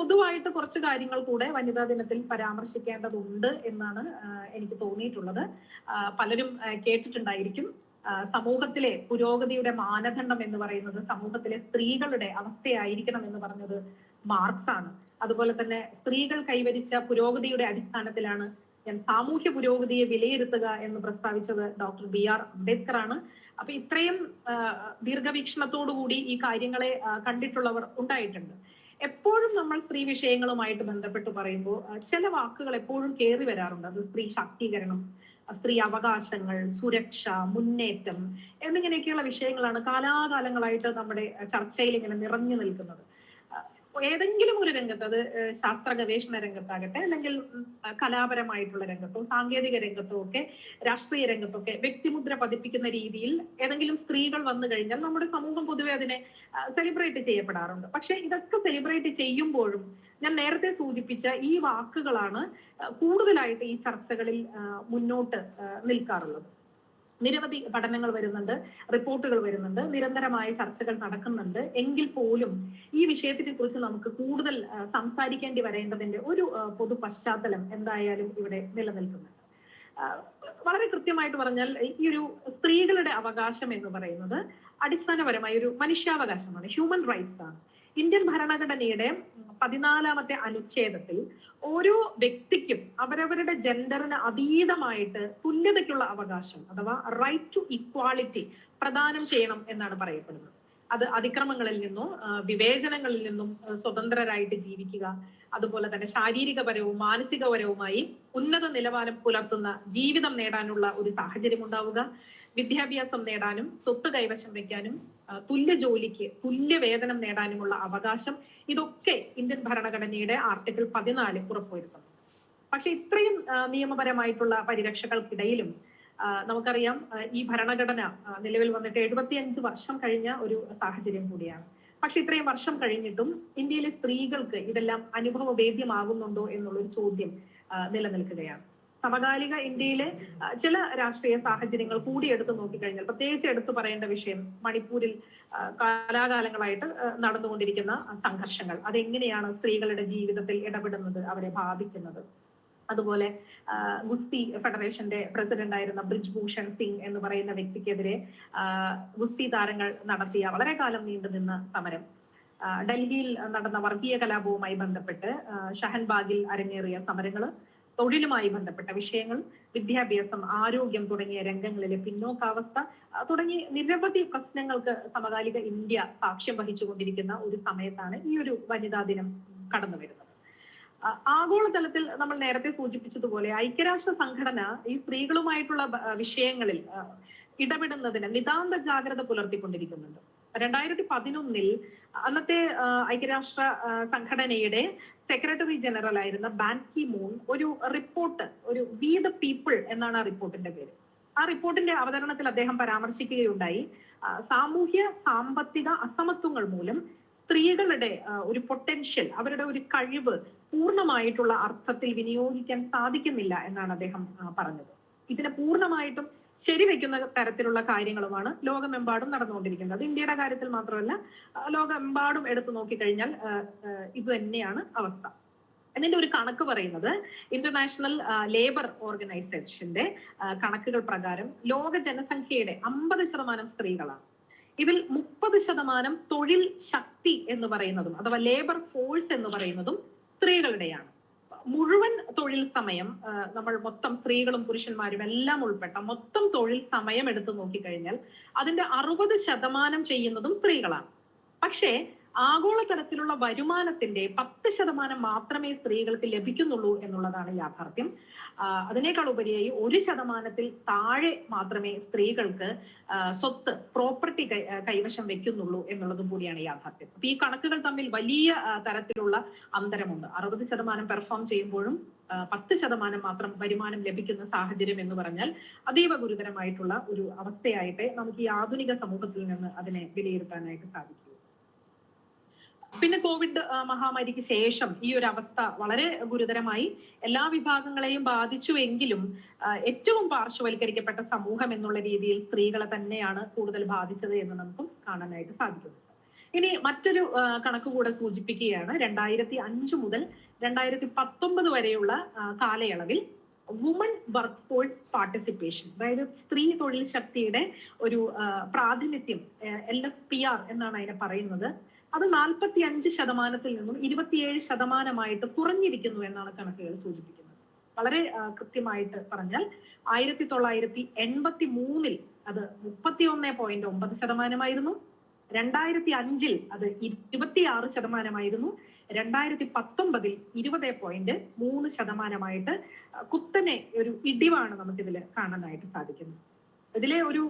പൊതുവായിട്ട് കുറച്ച് കാര്യങ്ങൾ കൂടെ വനിതാ ദിനത്തിൽ പരാമർശിക്കേണ്ടതുണ്ട് എന്നാണ് എനിക്ക് തോന്നിയിട്ടുള്ളത്. പലരും കേട്ടിട്ടുണ്ടായിരിക്കും. സമൂഹത്തിലെ പുരോഗതിയുടെ മാനദണ്ഡം എന്ന് പറയുന്നത് സമൂഹത്തിലെ സ്ത്രീകളുടെ അവസ്ഥയായിരിക്കണം എന്ന് പറഞ്ഞത് മാർക്സ് ആണ് അതുപോലെ തന്നെ സ്ത്രീകൾ കൈവരിച്ച പുരോഗതിയുടെ അടിസ്ഥാനത്തിലാണ് ഞാൻ സാമൂഹ്യ പുരോഗതിയെ വിലയിരുത്തുക എന്ന് പ്രസ്താവിച്ചത് ഡോക്ടർ ബി ആർ അംബേദ്കർ ആണ് അപ്പൊ ഇത്രയും ദീർഘവീക്ഷണത്തോടു കൂടി ഈ കാര്യങ്ങളെ കണ്ടിട്ടുള്ളവർ ഉണ്ടായിട്ടുണ്ട്. എപ്പോഴും നമ്മൾ സ്ത്രീ വിഷയങ്ങളുമായിട്ട് ബന്ധപ്പെട്ട് പറയുമ്പോൾ ചില വാക്കുകൾ എപ്പോഴും കയറി വരാറുണ്ട്. അത് സ്ത്രീ ശാക്തീകരണം സ്ത്രീ അവകാശങ്ങൾ സുരക്ഷ മുന്നേറ്റം എന്നിങ്ങനെയൊക്കെയുള്ള വിഷയങ്ങളാണ് കാലാകാലങ്ങളായിട്ട് നമ്മുടെ ചർച്ചയിൽ ഇങ്ങനെ നിറഞ്ഞു നിൽക്കുന്നത്. ഏതെങ്കിലും ഒരു രംഗത്ത് അത് ശാസ്ത്ര ഗവേഷണ രംഗത്താകട്ടെ അല്ലെങ്കിൽ കലാപരമായിട്ടുള്ള രംഗത്തോ സാങ്കേതിക രംഗത്തോ ഒക്കെ രാഷ്ട്രീയ രംഗത്തൊക്കെ വ്യക്തിമുദ്ര പതിപ്പിക്കുന്ന രീതിയിൽ ഏതെങ്കിലും സ്ത്രീകൾ വന്നു കഴിഞ്ഞാൽ നമ്മുടെ സമൂഹം പൊതുവെ അതിനെ സെലിബ്രേറ്റ് ചെയ്യപ്പെടാറുണ്ട്. പക്ഷെ ഇതൊക്കെ സെലിബ്രേറ്റ് ചെയ്യുമ്പോഴും ഞാൻ നേരത്തെ സൂചിപ്പിച്ച ഈ വാക്കുകളാണ് കൂടുതലായിട്ട് ഈ ചർച്ചകളിൽ മുന്നോട്ട് നിൽക്കാറുള്ളത്. നിരവധി പഠനങ്ങൾ വരുന്നുണ്ട് റിപ്പോർട്ടുകൾ വരുന്നുണ്ട് നിരന്തരമായ ചർച്ചകൾ നടക്കുന്നുണ്ട്. എങ്കിൽ പോലും ഈ വിഷയത്തിനെ കുറിച്ച് നമുക്ക് കൂടുതൽ സംസാരിക്കേണ്ടി വരേണ്ടതിന്റെ ഒരു പൊതു പശ്ചാത്തലം എന്തായാലും ഇവിടെ നിലനിൽക്കുന്നുണ്ട്. വളരെ കൃത്യമായിട്ട് പറഞ്ഞാൽ ഈ ഒരു സ്ത്രീകളുടെ അവകാശം എന്ന് പറയുന്നത് അടിസ്ഥാനപരമായ ഒരു മനുഷ്യാവകാശമാണ് ഹ്യൂമൻ റൈറ്റ്സ് ആണ്. ഇന്ത്യൻ ഭരണഘടനയുടെ പതിനാലാമത്തെ അനുച്ഛേദത്തിൽ ഓരോ വ്യക്തിക്കും അവരവരുടെ ജെൻഡറിന് അതീതമായിട്ട് തുല്യതയ്ക്കുള്ള അവകാശം അഥവാ റൈറ്റ് ടു ഇക്വാളിറ്റി പ്രദാനം ചെയ്യണം എന്നാണ് പറയപ്പെടുന്നത്. അത് അതിക്രമങ്ങളിൽ നിന്നും വിവേചനങ്ങളിൽ നിന്നും സ്വതന്ത്രരായിട്ട് ജീവിക്കുക അതുപോലെ തന്നെ ശാരീരികപരവും മാനസികപരവുമായി ഉന്നത നിലവാരം പുലർത്തുന്ന ജീവിതം നേടാനുള്ള ഒരു സാഹചര്യം ഉണ്ടാവുക. വിദ്യാഭ്യാസം നേടാനും സ്വത്ത് കൈവശം വെക്കാനും ആ, തുല്യ ജോലിക്ക് തുല്യ വേതനം നേടാനുമുള്ള അവകാശം ഇതൊക്കെ ഇന്ത്യൻ ഭരണഘടനയുടെ ആർട്ടിക്കിൾ പതിനാല് ഉറപ്പുവരുത്തുന്നു. പക്ഷെ ഇത്രയും നിയമപരമായിട്ടുള്ള പരിരക്ഷകൾക്കിടയിലും നമുക്കറിയാം ഈ ഭരണഘടന നിലവിൽ വന്നിട്ട് എഴുപത്തിയഞ്ച് വർഷം കഴിഞ്ഞ ഒരു സാഹചര്യം കൂടിയാണ്. പക്ഷെ ഇത്രയും വർഷം കഴിഞ്ഞിട്ടും ഇന്ത്യയിലെ സ്ത്രീകൾക്ക് ഇതെല്ലാം അനുഭവവേദ്യമാകുന്നുണ്ടോ എന്നുള്ളൊരു ചോദ്യം നിലനിൽക്കുകയാണ്. സമകാലിക ഇന്ത്യയിലെ ചില രാഷ്ട്രീയ സാഹചര്യങ്ങൾ കൂടി എടുത്തു നോക്കിക്കഴിഞ്ഞാൽ പ്രത്യേകിച്ച് എടുത്തു പറയേണ്ട വിഷയം മണിപ്പൂരിൽ കാലാകാലങ്ങളായിട്ട് നടന്നു നടന്നുകൊണ്ടിരിക്കുന്ന സംഘർഷങ്ങൾ. അതെങ്ങനെയാണ് സ്ത്രീകളുടെ ജീവിതത്തിൽ ഇടപെടുന്നത് അവരെ ബാധിക്കുന്നത്? അതുപോലെ ഗുസ്തി ഫെഡറേഷന്റെ പ്രസിഡന്റ് ആയിരുന്ന ബ്രിജ് ഭൂഷൺ സിംഗ് എന്ന് പറയുന്ന വ്യക്തിക്കെതിരെ ഗുസ്തി താരങ്ങൾ നടത്തിയ വളരെ കാലം നീണ്ടുനിന്ന സമരം. ഡൽഹിയിൽ നടന്ന വർഗീയ കലാപവുമായി ബന്ധപ്പെട്ട് ഷഹൻബാഗിൽ അരങ്ങേറിയ സമരങ്ങൾ തൊഴിലുമായി ബന്ധപ്പെട്ട വിഷയങ്ങൾ വിദ്യാഭ്യാസം ആരോഗ്യം തുടങ്ങിയ രംഗങ്ങളിലെ പിന്നോക്കാവസ്ഥ തുടങ്ങി നിരവധി പ്രശ്നങ്ങൾക്ക് സമകാലിക ഇന്ത്യ സാക്ഷ്യം വഹിച്ചുകൊണ്ടിരിക്കുന്ന ഒരു സമയത്താണ് ഈ ഒരു വനിതാ ദിനം കടന്നു വരുന്നത്. ആഗോളതലത്തിൽ നമ്മൾ നേരത്തെ സൂചിപ്പിച്ചതുപോലെ ഐക്യരാഷ്ട്ര സംഘടന ഈ സ്ത്രീകളുമായിട്ടുള്ള വിഷയങ്ങളിൽ ഇടപെടുന്നതിന് നിതാന്ത ജാഗ്രത പുലർത്തിക്കൊണ്ടിരിക്കുന്നുണ്ട്. രണ്ടായിരത്തി പതിനൊന്നിൽ അന്നത്തെ ഐക്യരാഷ്ട്ര സംഘടനയുടെ സെക്രട്ടറി ജനറൽ ആയിരുന്ന ബാൻ കി മൂൺ ഒരു റിപ്പോർട്ട് ഒരു വി ദ പീപ്പിൾ എന്നാണ് ആ റിപ്പോർട്ടിന്റെ പേര്. ആ റിപ്പോർട്ടിന്റെ അവതരണത്തിൽ അദ്ദേഹം പരാമർശിക്കുകയുണ്ടായി. സാമൂഹ്യ സാമ്പത്തിക അസമത്വങ്ങൾ മൂലം സ്ത്രീകളുടെ ഒരു പൊട്ടൻഷ്യൽ അവരുടെ ഒരു കഴിവ് പൂർണമായിട്ടുള്ള അർത്ഥത്തിൽ വിനിയോഗിക്കാൻ സാധിക്കുന്നില്ല എന്നാണ് അദ്ദേഹം പറഞ്ഞത്. ഇതിനെ പൂർണമായിട്ടും ശരിവെക്കുന്ന തരത്തിലുള്ള കാര്യങ്ങളുമാണ് ലോകമെമ്പാടും നടന്നുകൊണ്ടിരിക്കുന്നത്. അത് ഇന്ത്യയുടെ കാര്യത്തിൽ മാത്രമല്ല ലോകമെമ്പാടും എടുത്തു നോക്കിക്കഴിഞ്ഞാൽ ഇത് തന്നെയാണ് അവസ്ഥ. ഇതിന്റെ ഒരു കണക്ക് പറയുന്നത് ഇന്റർനാഷണൽ ലേബർ ഓർഗനൈസേഷന്റെ കണക്കുകൾ പ്രകാരം ലോക ജനസംഖ്യയുടെ അമ്പത് ശതമാനം സ്ത്രീകളാണ്. ഇതിൽ മുപ്പത് ശതമാനം തൊഴിൽ ശക്തി എന്ന് പറയുന്നതും അഥവാ ലേബർ ഫോഴ്സ് എന്ന് പറയുന്നതും സ്ത്രീകളുടെയാണ്. മുഴുവൻ തൊഴിൽ സമയം നമ്മൾ മൊത്തം സ്ത്രീകളും പുരുഷന്മാരും എല്ലാം ഉൾപ്പെട്ട മൊത്തം തൊഴിൽ സമയം എടുത്തു നോക്കിക്കഴിഞ്ഞാൽ അതിന്റെ അറുപത് ശതമാനം ചെയ്യുന്നതും സ്ത്രീകളാണ്. പക്ഷേ ആഗോളതലത്തിലുള്ള വരുമാനത്തിന്റെ പത്ത് ശതമാനം മാത്രമേ സ്ത്രീകൾക്ക് ലഭിക്കുന്നുള്ളൂ എന്നുള്ളതാണ് യാഥാർത്ഥ്യം. അതിനേക്കാൾ ഉപരിയായി ഒരു ശതമാനത്തിൽ താഴെ മാത്രമേ സ്ത്രീകൾക്ക് സ്വത്ത് പ്രോപ്പർട്ടി കൈവശം വെക്കുന്നുള്ളൂ എന്നുള്ളതും കൂടിയാണ് യാഥാർത്ഥ്യം. അപ്പൊ ഈ കണക്കുകൾ തമ്മിൽ വലിയ തരത്തിലുള്ള അന്തരമുണ്ട്. അറുപത് ശതമാനം പെർഫോം ചെയ്യുമ്പോഴും പത്ത് ശതമാനം മാത്രം വരുമാനം ലഭിക്കുന്ന സാഹചര്യം എന്ന് പറഞ്ഞാൽ അതീവ ഗുരുതരമായിട്ടുള്ള ഒരു അവസ്ഥയായിട്ട് നമുക്ക് ഈ ആധുനിക സമൂഹത്തിൽ നിന്ന് അതിനെ വിലയിരുത്താനായിട്ട് സാധിക്കും. പിന്നെ കോവിഡ് മഹാമാരിക്ക് ശേഷം ഈ ഒരു അവസ്ഥ വളരെ ഗുരുതരമായി എല്ലാ വിഭാഗങ്ങളെയും ബാധിച്ചുവെങ്കിലും ഏറ്റവും പാർശ്വവൽക്കരിക്കപ്പെട്ട സമൂഹം എന്നുള്ള രീതിയിൽ സ്ത്രീകളെ തന്നെയാണ് കൂടുതൽ ബാധിച്ചത് എന്ന് നമുക്ക് കാണാനായിട്ട് സാധിക്കുന്നു. ഇനി മറ്റൊരു കണക്ക് കൂടെ സൂചിപ്പിക്കുകയാണ്. രണ്ടായിരത്തി അഞ്ച് മുതൽ രണ്ടായിരത്തി പത്തൊമ്പത് വരെയുള്ള കാലയളവിൽ വുമൺ വർക്ക് ഫോഴ്സ് പാർട്ടിസിപ്പേഷൻ അതായത് സ്ത്രീ തൊഴിൽ ശക്തിയുടെ ഒരു പ്രാതിനിധ്യം എൽ എഫ് പി ആർ എന്നാണ് അതിനെ പറയുന്നത്. അത് നാൽപ്പത്തി അഞ്ച് ശതമാനത്തിൽ നിന്നും ഇരുപത്തിയേഴ് ശതമാനമായിട്ട് കുറഞ്ഞിരിക്കുന്നു എന്നാണ് കണക്കുകൾ സൂചിപ്പിക്കുന്നത്. വളരെ കൃത്യമായിട്ട് പറഞ്ഞാൽ ആയിരത്തി തൊള്ളായിരത്തി എൺപത്തി മൂന്നിൽ അത് മുപ്പത്തി ഒന്ന് പോയിന്റ് ഒമ്പത് ശതമാനമായിരുന്നു. രണ്ടായിരത്തി അഞ്ചിൽ അത് ഇരുപത്തിയാറ് ശതമാനമായിരുന്നു. രണ്ടായിരത്തി പത്തൊമ്പതിൽ ഇരുപത് പോയിന്റ് മൂന്ന് ശതമാനമായിട്ട് കുത്തനെ ഒരു ഇടിവാണ് നമുക്കിതിൽ കാണാനായിട്ട് സാധിക്കുന്നത്. ഇതിലെ ഒരു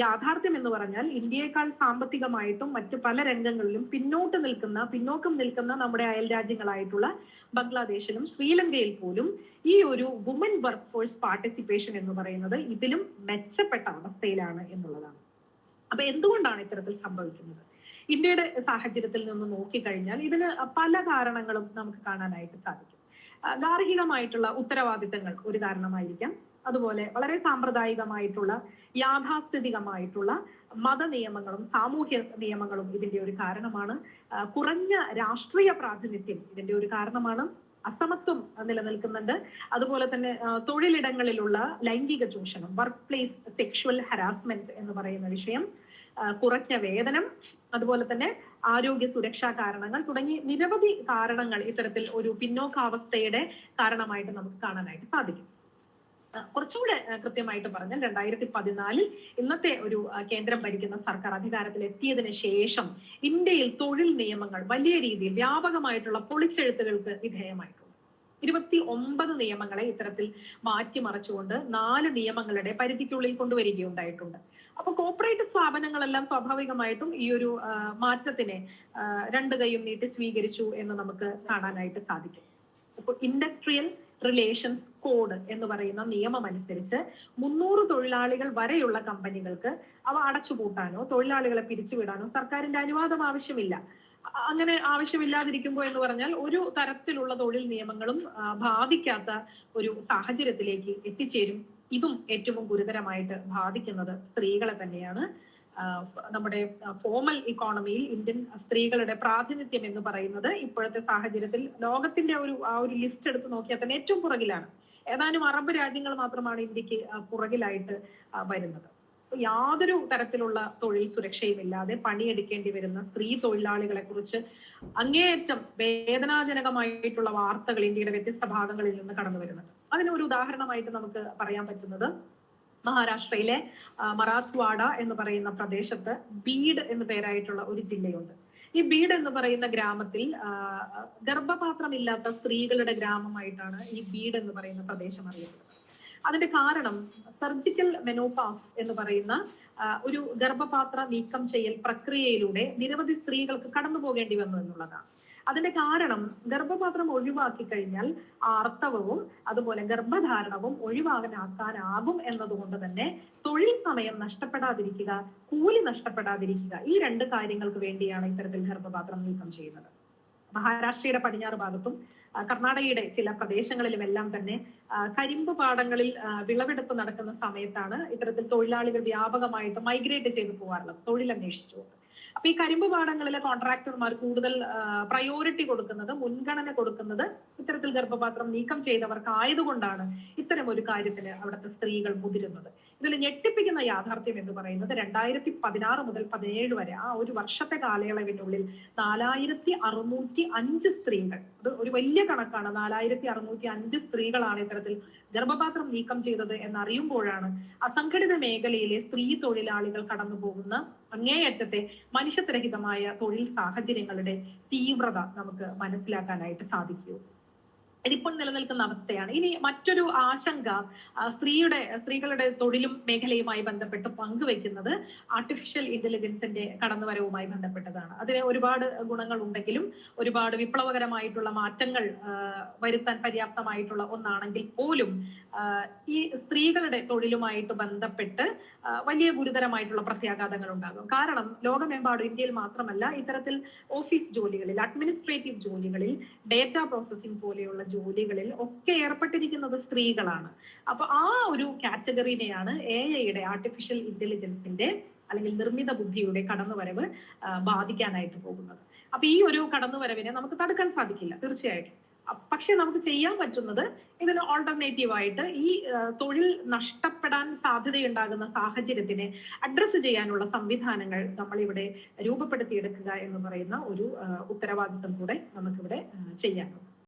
യാഥാർത്ഥ്യം എന്ന് പറഞ്ഞാൽ ഇന്ത്യയേക്കാൾ സാമ്പത്തികമായിട്ടും മറ്റു പല രംഗങ്ങളിലും പിന്നോട്ട് നിൽക്കുന്ന പിന്നോക്കം നിൽക്കുന്ന നമ്മുടെ അയൽ രാജ്യങ്ങളായിട്ടുള്ള ബംഗ്ലാദേശിലും ശ്രീലങ്കയിൽ പോലും ഈ ഒരു വുമൻ വർക്ക് ഫോഴ്സ് പാർട്ടിസിപ്പേഷൻ എന്ന് പറയുന്നത് ഇതിലും മെച്ചപ്പെട്ട അവസ്ഥയിലാണ് എന്നുള്ളതാണ്. അപ്പൊ എന്തുകൊണ്ടാണ് ഇത്തരത്തിൽ സംഭവിക്കുന്നത്? ഇന്ത്യയുടെ സാഹചര്യത്തിൽ നിന്ന് നോക്കിക്കഴിഞ്ഞാൽ ഇതിന് പല കാരണങ്ങളും നമുക്ക് കാണാനായിട്ട് സാധിക്കും. ഗാർഹികമായിട്ടുള്ള ഉത്തരവാദിത്തങ്ങൾ ഒരു കാരണമായിരിക്കാം. അതുപോലെ വളരെ സാമ്പ്രദായികമായിട്ടുള്ള യാഥാസ്ഥിതികമായിട്ടുള്ള മത നിയമങ്ങളും സാമൂഹ്യ നിയമങ്ങളും ഇതിന്റെ ഒരു കാരണമാണ്. കുറഞ്ഞ രാഷ്ട്രീയ പ്രാതിനിധ്യം ഇതിന്റെ ഒരു കാരണമാണ്. അസമത്വം നിലനിൽക്കുന്നുണ്ട്. അതുപോലെ തന്നെ തൊഴിലിടങ്ങളിലുള്ള ലൈംഗിക ചൂഷണം വർക്ക് പ്ലേസ് സെക്ഷുവൽ ഹരാസ്മെന്റ് എന്ന് പറയുന്ന വിഷയം കുറഞ്ഞ വേതനം അതുപോലെ തന്നെ ആരോഗ്യ സുരക്ഷാ കാരണങ്ങൾ തുടങ്ങി നിരവധി കാരണങ്ങൾ ഇത്തരത്തിൽ ഒരു പിന്നോക്കാവസ്ഥയുടെ കാരണമായിട്ട് നമുക്ക് കാണാനായിട്ട് സാധിക്കും. കുറച്ചുകൂടെ കൃത്യമായിട്ട് പറഞ്ഞാൽ രണ്ടായിരത്തി പതിനാലിൽ ഇന്നത്തെ ഒരു കേന്ദ്രം ഭരിക്കുന്ന സർക്കാർ അധികാരത്തിൽ എത്തിയതിനു ശേഷം ഇന്ത്യയിൽ തൊഴിൽ നിയമങ്ങൾ വലിയ രീതിയിൽ വ്യാപകമായിട്ടുള്ള പൊളിച്ചെഴുത്തുകൾക്ക് വിധേയമായിട്ടുണ്ട്. ഇരുപത്തി ഒമ്പത് നിയമങ്ങളെ ഇത്തരത്തിൽ മാറ്റിമറിച്ചുകൊണ്ട് നാല് നിയമങ്ങളുടെ പരിധിക്കുള്ളിൽ കൊണ്ടുവരികയുണ്ടായിട്ടുണ്ട്. അപ്പൊ കോർപ്പറേറ്റ് സ്ഥാപനങ്ങളെല്ലാം സ്വാഭാവികമായിട്ടും ഈ ഒരു മാറ്റത്തിനെ രണ്ട് കൈയും നീട്ടി സ്വീകരിച്ചു എന്ന് നമുക്ക് കാണാനായിട്ട് സാധിക്കും. അപ്പൊ ഇൻഡസ്ട്രിയൽ റിലേഷൻസ് കോഡ് എന്ന് പറയുന്ന നിയമം അനുസരിച്ച് മുന്നൂറ് തൊഴിലാളികൾ വരെയുള്ള കമ്പനികൾക്ക് അവ അടച്ചുപൂട്ടാനോ തൊഴിലാളികളെ പിരിച്ചുവിടാനോ സർക്കാരിന്റെ അനുവാദം ആവശ്യമില്ല. അങ്ങനെ ആവശ്യമില്ലാതിരിക്കുമ്പോൾ എന്ന് പറഞ്ഞാൽ ഒരു തരത്തിലുള്ള തൊഴിൽ നിയമങ്ങളും ബാധിക്കാത്ത ഒരു സാഹചര്യത്തിലേക്ക് എത്തിച്ചേരും. ഇതും ഏറ്റവും ഗുരുതരമായിട്ട് ബാധിക്കുന്നത് സ്ത്രീകളെ തന്നെയാണ്. നമ്മുടെ ഫോമൽ ഇക്കോണമിയിൽ ഇന്ത്യൻ സ്ത്രീകളുടെ പ്രാതിനിധ്യം എന്ന് പറയുന്നത് ഇപ്പോഴത്തെ സാഹചര്യത്തിൽ ലോകത്തിന്റെ ഒരു ആ ഒരു ലിസ്റ്റ് എടുത്ത് നോക്കിയാൽ തന്നെ ഏറ്റവും പുറകിലാണ്. ഏതാനും അറബ് രാജ്യങ്ങൾ മാത്രമാണ് ഇന്ത്യയ്ക്ക് പുറകിലായിട്ട് വരുന്നത്. യാതൊരു തരത്തിലുള്ള തൊഴിൽ സുരക്ഷയും ഇല്ലാതെ പണിയെടുക്കേണ്ടി വരുന്ന സ്ത്രീ തൊഴിലാളികളെ കുറിച്ച് അങ്ങേയറ്റം വേദനാജനകമായിട്ടുള്ള വാർത്തകൾ ഇന്ത്യയുടെ വ്യത്യസ്ത ഭാഗങ്ങളിൽ നിന്ന് കടന്നു വരുന്നുണ്ട് അതിന് ഒരു ഉദാഹരണമായിട്ട് നമുക്ക് പറയാൻ പറ്റുന്നത് മഹാരാഷ്ട്രയിലെ മറാത്ത്വാഡ എന്ന് പറയുന്ന പ്രദേശത്ത് ബീഡ് എന്ന് പേരായിട്ടുള്ള ഒരു ജില്ലയുണ്ട്. ഈ ബീഡ് എന്ന് പറയുന്ന ഗ്രാമത്തിൽ ഗർഭപാത്രമില്ലാത്ത സ്ത്രീകളുടെ ഗ്രാമമായിട്ടാണ് ഈ ബീഡ് എന്ന് പറയുന്ന പ്രദേശം അറിയപ്പെടുന്നത്. അതിന്റെ കാരണം സർജിക്കൽ മെനോപാസ് എന്ന് പറയുന്ന ഒരു ഗർഭപാത്ര നീക്കം ചെയ്യൽ പ്രക്രിയയിലൂടെ നിരവധി സ്ത്രീകൾക്ക് കടന്നു പോകേണ്ടി വന്നു എന്നുള്ളതാണ്. അതിന്റെ കാരണം ഗർഭപാത്രം ഒഴിവാക്കി കഴിഞ്ഞാൽ ആർത്തവവും അതുപോലെ ഗർഭധാരണവും ഒഴിവാകാനാക്കാനാകും എന്നതുകൊണ്ട് തന്നെ തൊഴിൽ സമയം നഷ്ടപ്പെടാതിരിക്കുക കൂലി നഷ്ടപ്പെടാതിരിക്കുക ഈ രണ്ട് കാര്യങ്ങൾക്ക് വേണ്ടിയാണ് ഇത്തരത്തിൽ ഗർഭപാത്രം നീക്കം ചെയ്യുന്നത്. മഹാരാഷ്ട്രയുടെ പടിഞ്ഞാറ് ഭാഗത്തും കർണാടകയുടെ ചില പ്രദേശങ്ങളിലും എല്ലാം തന്നെ കരിമ്പ് പാടങ്ങളിൽ വിളവെടുപ്പ് നടക്കുന്ന സമയത്താണ് ഇത്തരത്തിൽ തൊഴിലാളികൾ വ്യാപകമായിട്ട് മൈഗ്രേറ്റ് ചെയ്തു പോകാറുള്ളത് തൊഴിൽ അന്വേഷിച്ചുകൊണ്ട് അപ്പൊ ഈ കരിമ്പ് പാടങ്ങളിലെ കോൺട്രാക്ടർമാർ കൂടുതൽ പ്രയോറിറ്റി കൊടുക്കുന്നത് മുൻഗണന കൊടുക്കുന്നത് ഇത്തരത്തിൽ ഗർഭപാത്രം നീക്കം ചെയ്തവർക്ക് ആയതുകൊണ്ടാണ് ഇത്തരം ഒരു കാര്യത്തിന് അവിടുത്തെ സ്ത്രീകൾ മുതിരുന്നത്. ഇതിൽ ഞെട്ടിപ്പിക്കുന്ന യാഥാർത്ഥ്യം എന്ന് പറയുന്നത് രണ്ടായിരത്തി പതിനാറ് മുതൽ പതിനേഴ് വരെ ആ ഒരു വർഷത്തെ കാലയളവിനുള്ളിൽ നാലായിരത്തി അറുന്നൂറ്റി അഞ്ച് സ്ത്രീകൾ അത് ഒരു വലിയ കണക്കാണ് നാലായിരത്തി അറുന്നൂറ്റി അഞ്ച് സ്ത്രീകളാണ് ഇത്തരത്തിൽ ഗർഭപാത്രം നീക്കം ചെയ്തത് എന്നറിയുമ്പോഴാണ് അസംഘടിത മേഖലയിലെ സ്ത്രീ തൊഴിലാളികൾ കടന്നു പോകുന്ന അങ്ങേയറ്റത്തെ മനുഷ്യത്വരഹിതമായ തൊഴിൽ സാഹചര്യങ്ങളുടെ തീവ്രത നമുക്ക് മനസ്സിലാക്കാനായിട്ട് സാധിക്കൂ. ഇതിപ്പോൾ നിലനിൽക്കുന്ന അവസ്ഥയാണ്. ഇനി മറ്റൊരു ആശങ്ക സ്ത്രീയുടെ സ്ത്രീകളുടെ തൊഴിലും മേഖലയുമായി ബന്ധപ്പെട്ട് പങ്കുവെക്കുന്നത് ആർട്ടിഫിഷ്യൽ ഇന്റലിജൻസിന്റെ കടന്നുവരവുമായി ബന്ധപ്പെട്ടതാണ്. അതിന് ഒരുപാട് ഗുണങ്ങൾ ഉണ്ടെങ്കിലും ഒരുപാട് വിപ്ലവകരമായിട്ടുള്ള മാറ്റങ്ങൾ വരുത്താൻ പര്യാപ്തമായിട്ടുള്ള ഒന്നാണെങ്കിൽ പോലും ഈ സ്ത്രീകളുടെ തൊഴിലുമായിട്ട് ബന്ധപ്പെട്ട് വലിയ ഗുരുതരമായിട്ടുള്ള പ്രത്യാഘാതങ്ങൾ ഉണ്ടാകും. കാരണം ലോകമെമ്പാടും ഇന്ത്യയിൽ മാത്രമല്ല ഇത്തരത്തിൽ ഓഫീസ് ജോലികളിൽ അഡ്മിനിസ്ട്രേറ്റീവ് ജോലികളിൽ ഡേറ്റ പ്രോസസ്സിംഗ് പോലെയുള്ള ജോലികളിൽ ഒക്കെ ഏർപ്പെട്ടിരിക്കുന്നത് സ്ത്രീകളാണ്. അപ്പൊ ആ ഒരു കാറ്റഗറിനെയാണ് എ ഐയുടെ ആർട്ടിഫിഷ്യൽ ഇന്റലിജൻസിന്റെ അല്ലെങ്കിൽ നിർമ്മിത ബുദ്ധിയുടെ കടന്നുവരവ് ബാധിക്കാനായിട്ട് പോകുന്നത്. അപ്പൊ ഈ ഒരു കടന്നുവരവിനെ നമുക്ക് തടുക്കാൻ സാധിക്കില്ല തീർച്ചയായിട്ടും. പക്ഷെ നമുക്ക് ചെയ്യാൻ പറ്റുന്നത് ഇതിന് ഓൾട്ടർനേറ്റീവ് ആയിട്ട് ഈ തൊഴിൽ നഷ്ടപ്പെടാൻ സാധ്യതയുണ്ടാകുന്ന സാഹചര്യത്തിനെ അഡ്രസ്സ് ചെയ്യാനുള്ള സംവിധാനങ്ങൾ നമ്മളിവിടെ രൂപപ്പെടുത്തിയെടുക്കുക എന്ന് പറയുന്ന ഒരു ഉത്തരവാദിത്തം കൂടെ നമുക്കിവിടെ ചെയ്യാനുണ്ട്.